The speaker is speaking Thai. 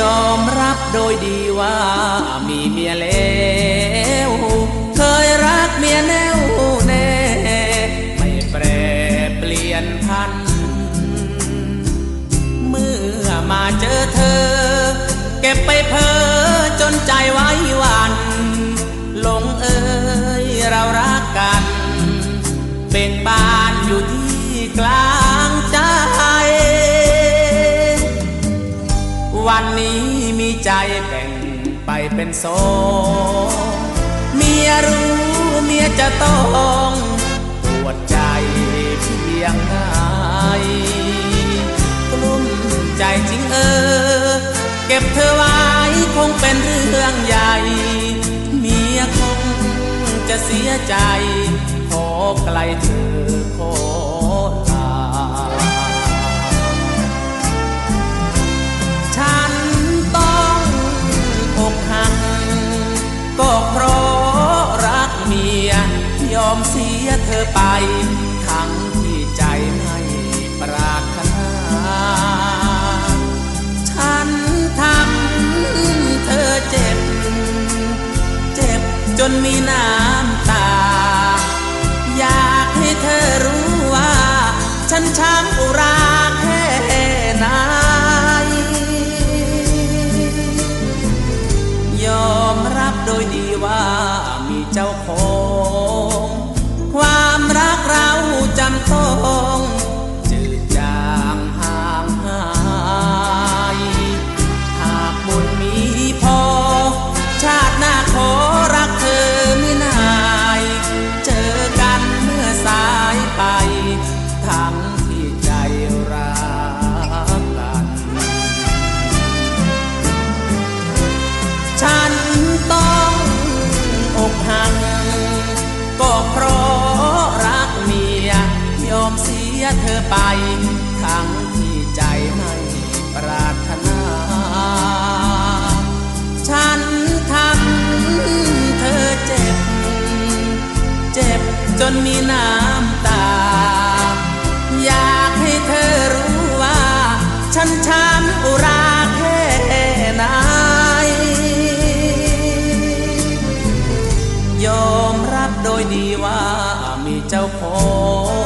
ยอมรับโดยดีว่ามีเมียแล้วเคยรักเมียแน่วแน่ ไม่แปรเปลี่ยนพัน เมื่อมาเจอเธอ เก็บไปเพ้อจนใจไว้หวันหลงเอ่ยเรารักกัน เป็นบ้านอยู่ที่กลาง นี้มีใจแบ่งไปเป็นสองเมียรู้เมียจะต้องปวดใจเพียงไหนกลุ้มใจจริงเออ เก็บเธอไว้คงเป็นเรื่องใหญ่ เมียคงจะเสียใจ ขอไกลเธอขอ ยเธอไปทั้งที่ใจไม่ปรารถนาฉันทำเธอเจ็บ เจ็บจนมีน้ำตา อยากให้เธอรู้ว่า ฉันช้ำอุราแค่ไหนยอมรับโดยดีว่ามีเจ้าของันต้องอกหักก็เพราะรักเมียยอมเสียเธอไป ทั้งที่ใจไม่ปรารถนา ฉันทำเธอเจ็บ เจ็บจนมีน้ำตา 就破。